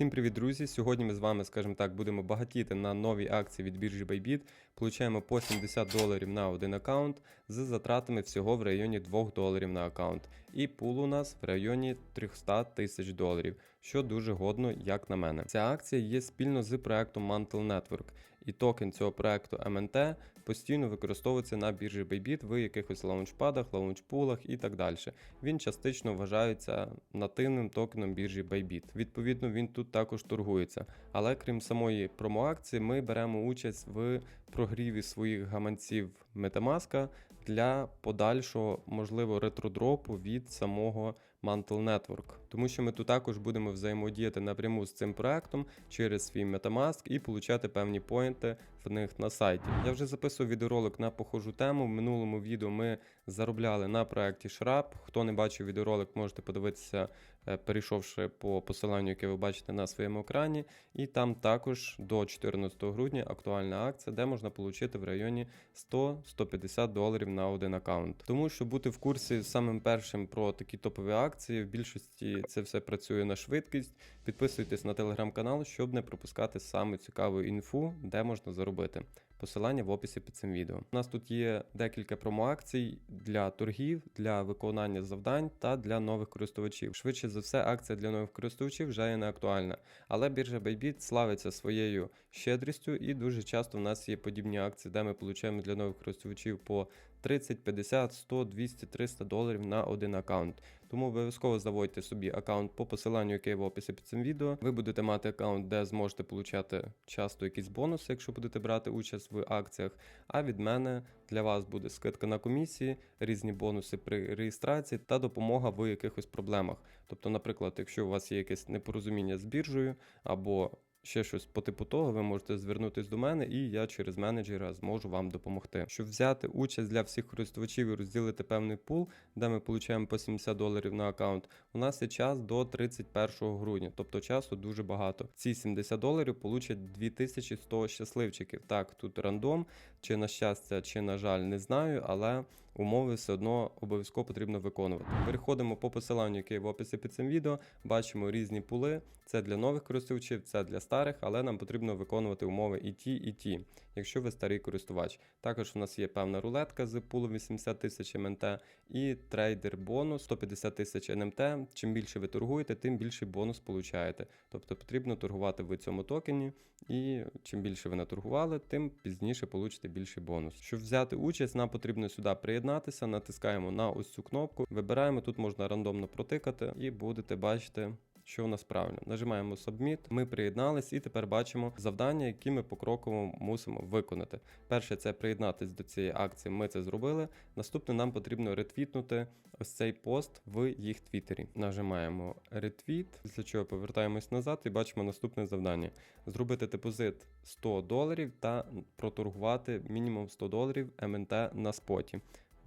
Всім привіт, друзі! Сьогодні ми з вами, скажімо так, будемо багатіти на нові акції від біржі Bybit. Получаємо по 70 доларів на один аккаунт з затратами всього в районі 2 доларів на аккаунт. І пул у нас в районі 300 тисяч доларів, що дуже годно, як на мене. Ця акція є спільно з проектом Mantle Network, і токен цього проекту MNT постійно використовується на біржі Bybit в якихось лаунчпадах, лаунчпулах і так далі. Він частично вважається нативним токеном біржі Bybit. Відповідно, він тут також торгується. Але крім самої промоакції, ми беремо участь в прогріві своїх гаманців Metamask для подальшого, можливо, ретродропу від самого Mantle Network. Тому що ми тут також будемо взаємодіяти напряму з цим проектом через свій Metamask і получати певні поінти в них на сайті. Я вже записував відеоролик на похожу тему. В минулому відео ми заробляли на проекті Shrap. Хто не бачив відеоролик, можете подивитися, е, перейшовши по посиланню, яке ви бачите на своєму екрані. І там також до 14 грудня актуальна акція, де можна отримати в районі 100-150 доларів на один аккаунт. Тому що бути в курсі самим першим про такі топові акції, в більшості це все працює на швидкість. Підписуйтесь на телеграм-канал, щоб не пропускати саме цікаву інфу, де можна заробити. Посилання в описі під цим відео. У нас тут є декілька промоакцій для торгів, для виконання завдань та для нових користувачів. Швидше за все, акція для нових користувачів вже є не актуальна. Але біржа Bybit славиться своєю щедрістю, і дуже часто в нас є подібні акції, де ми получаємо для нових користувачів по 30, 50, 100, 200, 300 доларів на один аккаунт. Тому обов'язково заводьте собі аккаунт по посиланню, яке є в описі під цим відео. Ви будете мати аккаунт, де зможете получати часто якісь бонуси, якщо будете брати участь в акціях. А від мене для вас буде скидка на комісії, різні бонуси при реєстрації та допомога в якихось проблемах. Тобто, наприклад, якщо у вас є якесь непорозуміння з біржею або ще щось по типу того, ви можете звернутися до мене, і я через менеджера зможу вам допомогти. Щоб взяти участь для всіх користувачів і розділити певний пул, де ми получаємо по 70 доларів на аккаунт, у нас є час до 31 грудня, тобто часу дуже багато. Ці 70 доларів получать 2100 щасливчиків. Так, тут рандом, чи на щастя, чи на жаль, не знаю, але умови все одно обов'язково потрібно виконувати. Переходимо по посиланню, яке в описі під цим відео. Бачимо різні пули. Це для нових користувачів, це для старих, але нам потрібно виконувати умови і ті, і ті, якщо ви старий користувач. Також у нас є певна рулетка з пулом 80 тисяч МНТ і трейдер бонус 150 тисяч НМТ. Чим більше ви торгуєте, тим більший бонус получаєте. Тобто потрібно торгувати в цьому токені, і чим більше ви наторгували, тим пізніше получите більший бонус. Щоб взяти участь, нам потрібно сюди приєднатися, натискаємо на ось цю кнопку, вибираємо, тут можна рандомно протикати, і будете бачити. Що у нас правильно? Нажимаємо Submit, ми приєднались і тепер бачимо завдання, які ми покроково мусимо виконати. Перше це приєднатись до цієї акції, ми це зробили. Наступне нам потрібно ретвітнути ось цей пост в їх твіттері. Нажимаємо ретвіт, після чого повертаємось назад і бачимо наступне завдання: зробити депозит 100 доларів та проторгувати мінімум 100 доларів МНТ на споті.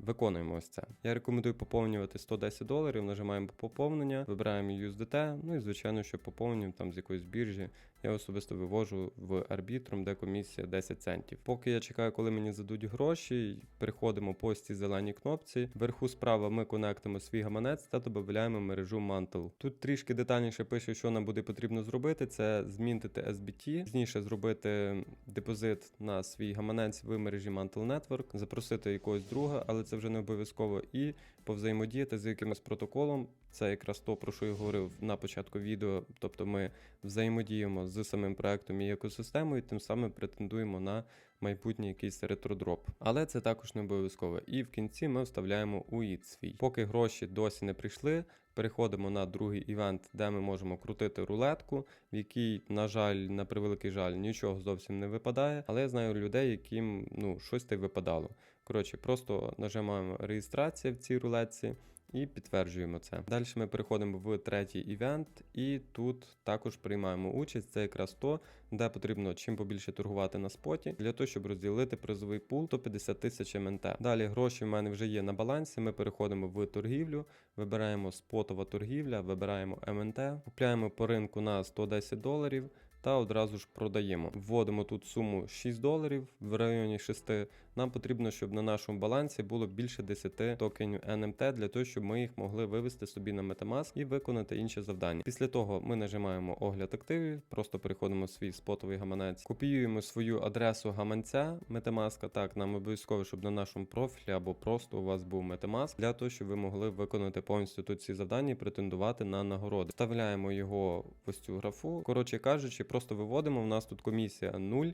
Виконуємо ось це. Я рекомендую поповнювати 110 доларів, нажимаємо поповнення, вибираємо USDT, ну і звичайно, що поповнюємо там з якоїсь біржі. Я особисто вивожу в Arbitrum, де комісія 10 центів. Поки я чекаю, коли мені задуть гроші, переходимо по цій зеленій кнопці. Вверху справа ми конектимо свій гаманець та додаємо мережу Mantle. Тут трішки детальніше пише, що нам буде потрібно зробити: це змінити SBT, пізніше зробити депозит на свій гаманець в мережі Mantle Network, запросити якогось друга, але це вже не обов'язково, і повзаємодіяти з якимось протоколом. Це якраз то, про що я говорив на початку відео. Тобто ми взаємодіємо з самим проектом і екосистемою, тим самим претендуємо на майбутній якийсь ретродроп. Але це також не обов'язково. І в кінці ми вставляємо UID свій. Поки гроші досі не прийшли, переходимо на другий івент, де ми можемо крутити рулетку, в якій, на жаль, на превеликий жаль, нічого зовсім не випадає. Але я знаю людей, яким ну щось та випадало. Коротше, просто нажимаємо реєстрація в цій рулетці. І підтверджуємо це. Далі ми переходимо в третій івент, і тут також приймаємо участь. Це якраз то, де потрібно чим побільше торгувати на споті, для того, щоб розділити призовий пул до 50 тисяч МНТ. Далі гроші в мене вже є на балансі. Ми переходимо в торгівлю, вибираємо спотова торгівля, вибираємо МНТ, купляємо по ринку на 110 доларів. та одразу ж продаємо. Вводимо тут суму 6 доларів в районі 6. Нам потрібно, щоб на нашому балансі було більше 10 токенів NMT для того, щоб ми їх могли вивести собі на Metamask і виконати інші завдання. Після того ми нажимаємо огляд активів, просто переходимо в свій спотовий гаманець, копіюємо свою адресу гаманця Metamask. Так, нам обов'язково, щоб на нашому профілі або просто у вас був Metamask, для того, щоб ви могли виконати повністю тут ці завдання і претендувати на нагороди. Вставляємо його в ось цю графу. Коротше кажучи, просто виводимо. У нас тут комісія 0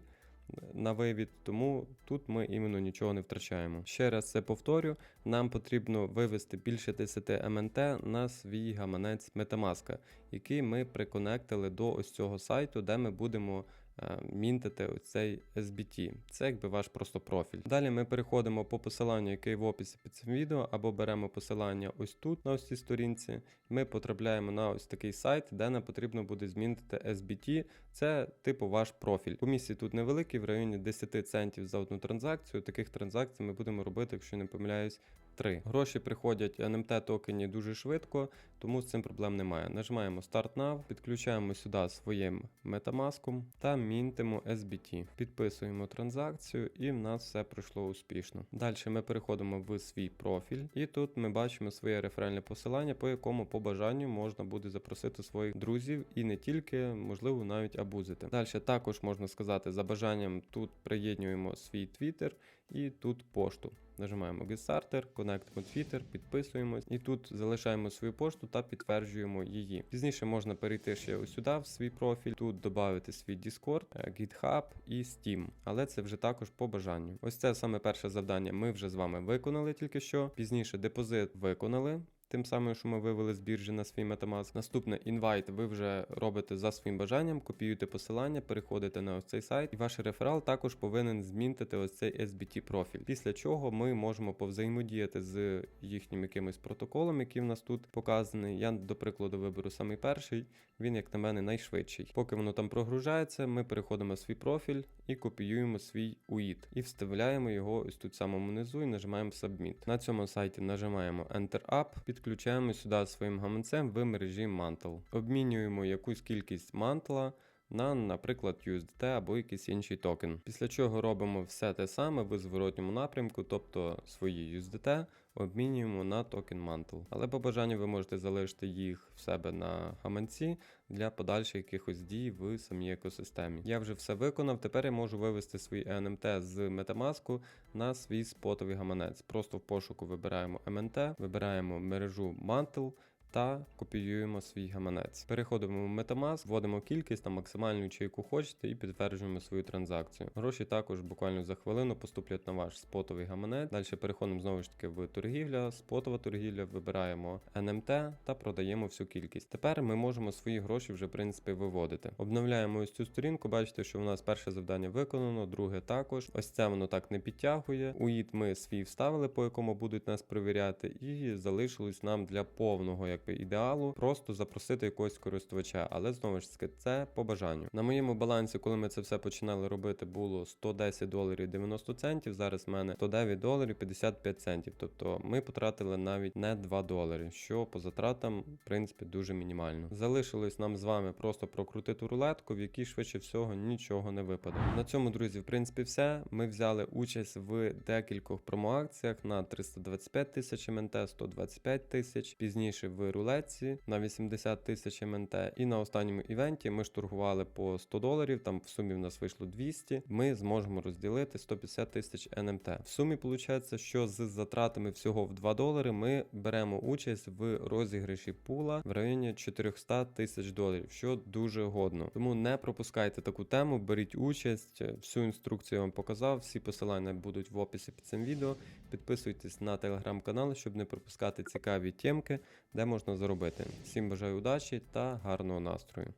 на вивід, тому тут ми іменно нічого не втрачаємо. Ще раз це повторю: нам потрібно вивести більше 10 МНТ на свій гаманець Metamask, який ми приконектили до ось цього сайту, де ми будемо. Е, Мінтити оцей SBT. Це якби ваш просто профіль. Далі ми переходимо по посиланню, яке в описі під цим відео, або беремо посилання ось тут на ось цій сторінці. Ми потрапляємо на ось такий сайт, де нам потрібно буде змінити SBT. Це типу ваш профіль. Комісії тут невеликі, в районі 10 центів за одну транзакцію. Таких транзакцій ми будемо робити, якщо не помиляюсь, 3. Гроші приходять NMT токені дуже швидко, тому з цим проблем немає. Нажимаємо Start Now, підключаємо сюди своїм Metamask та мінтимо SBT. Підписуємо транзакцію і в нас все пройшло успішно. Далі ми переходимо в свій профіль, і тут ми бачимо своє реферальне посилання, по якому по бажанню можна буде запросити своїх друзів і не тільки, можливо, навіть абузити. Далі також можна сказати, за бажанням тут приєднуємо свій Twitter і тут пошту. Нажимаємо GetStarter, конектимо Twitter, підписуємось і тут залишаємо свою пошту та підтверджуємо її. Пізніше можна перейти ще ось сюди, в свій профіль, тут додати свій Discord, е, GitHub і Steam. Але це вже також по бажанню. Ось це саме перше завдання ми вже з вами виконали тільки що. Пізніше депозит виконали. Тим самим, що ми вивели з біржі на свій Metamask. Наступне інвайт ви вже робите за своїм бажанням, копіюєте посилання, переходите на ось цей сайт, і ваш реферал також повинен змінити ось цей SBT профіль. Після чого ми можемо повзаємодіяти з їхнім якимось протоколом, який в нас тут показаний. Я, до прикладу, виберу самий перший, він, як на мене, найшвидший. Поки воно там прогружається, ми переходимо в свій профіль і копіюємо свій UID. І вставляємо його ось тут самому низу і нажимаємо Submit. На цьому сайті нажимаємо Enter Up, підключаємо сюди своїм гаманцем в мережі Mantle. Обмінюємо якусь кількість мантла. На, наприклад, USDT або якийсь інший токен. Після чого робимо все те саме в зворотньому напрямку, тобто свої USDT обмінюємо на токен Mantle. Але по бажанню ви можете залишити їх в себе на гаманці для подальших якихось дій в самій екосистемі. Я вже все виконав. Тепер я можу вивести свій NMT з Metamask на свій спотовий гаманець. Просто в пошуку вибираємо MNT, вибираємо мережу Mantle. Та копіюємо свій гаманець. Переходимо в Metamask, вводимо кількість та максимальну чи яку хочете, і підтверджуємо свою транзакцію. Гроші також буквально за хвилину поступлять на ваш спотовий гаманець. Далі переходимо знову ж таки в торгівля, спотова торгівля, вибираємо NMT та продаємо всю кількість. Тепер ми можемо свої гроші вже в принципі виводити. Обновляємо ось цю сторінку. Бачите, що у нас перше завдання виконано, друге також. Ось це воно так не підтягує. УІД ми свій вставили, по якому будуть нас перевіряти, і залишилось нам для повного якби ідеалу просто запросити якогось користувача. Але знову ж таки, це по бажанню. На моєму балансі, коли ми це все починали робити, було 110 доларів 90 центів. Зараз в мене 109 доларів 55 центів. Тобто ми потратили навіть не 2 долари, що по затратам, в принципі, дуже мінімально. Залишилось нам з вами просто прокрутити рулетку, в якій швидше всього нічого не випаде. На цьому, друзі, в принципі, все. Ми взяли участь в декількох промоакціях на 325 тисяч МНТ, 125 тисяч, пізніше в рулетці на 80 тисяч МНТ. І на останньому івенті ми штургували по 100 доларів. Там в сумі в нас вийшло 200. Ми зможемо розділити 150 тисяч НМТ. В сумі виходить, що з затратами всього в 2 долари ми беремо участь в розіграші пула в районі 400 тисяч доларів, що дуже годно. Тому не пропускайте таку тему, беріть участь. Всю інструкцію я вам показав. Всі посилання будуть в описі під цим відео. Підписуйтесь на телеграм-канал, щоб не пропускати цікаві темки, де можна заробити. Всім бажаю удачі та гарного настрою.